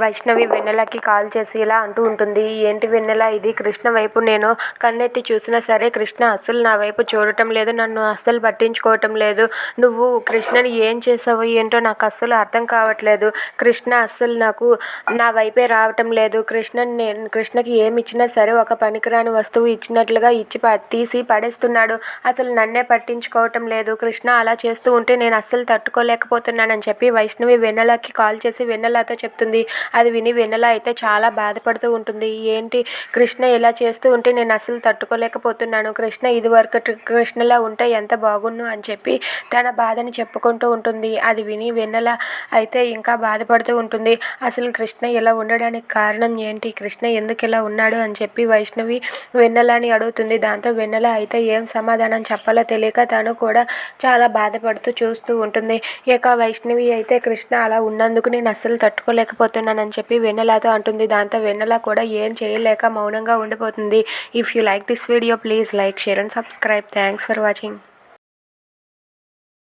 Vaishnavi వెన్నెలకి call చేసి ఇలా అంటూ ఉంటుంది. ఏంటి వెన్నెల ఇది? కృష్ణ వైపు నేను కన్నెత్తి చూసినా సరే కృష్ణ అస్సలు నా వైపు చూడటం లేదు. నన్ను అస్సలు పట్టించుకోవటం లేదు. నువ్వు కృష్ణని ఏం చేసావో ఏంటో నాకు అస్సలు అర్థం కావట్లేదు. కృష్ణ అస్సలు నాకు నా వైపే రావటం లేదు. కృష్ణని నేను కృష్ణకి ఏమి ఇచ్చినా సరే ఒక పనికిరాని వస్తువు ఇచ్చినట్లుగా ఇచ్చి ప తీసి పడేస్తున్నాడు. అసలు నన్నే పట్టించుకోవటం లేదు. కృష్ణ అలా చేస్తూ ఉంటే నేను అస్సలు తట్టుకోలేకపోతున్నానని చెప్పి వైష్ణవి వెన్నెలకి కాల్ చేసి వెన్నెలతో చెప్తుంది. అది విని వెన్నెల అయితే చాలా బాధపడుతూ ఉంటుంది. ఏంటి కృష్ణ ఇలా చేస్తూ ఉంటే నేను అసలు తట్టుకోలేకపోతున్నాను. కృష్ణ ఇదివరకు కృష్ణలా ఉంటే ఎంత బాగున్ను అని చెప్పి తన బాధని చెప్పుకుంటూ ఉంటుంది. అది విని వెన్నెల అయితే ఇంకా బాధపడుతూ ఉంటుంది. అసలు కృష్ణ ఇలా ఉండడానికి కారణం ఏంటి? కృష్ణ ఎందుకు ఇలా ఉన్నాడు అని చెప్పి వైష్ణవి వెన్నెలని అడుగుతుంది. దాంతో వెన్నెల అయితే ఏం సమాధానం చెప్పాలో తెలియక తను కూడా చాలా బాధపడుతూ చూస్తూ ఉంటుంది. ఇక వైష్ణవి అయితే కృష్ణ అలా ఉన్నందుకు నేను అస్సలు చేస్తానని చెప్పి వెన్నెలతో అంటుంది. దాంతో వెన్నెల కూడా ఏం చేయలేక మౌనంగా ఉండిపోతుంది. If you like this video please like share and subscribe thanks for watching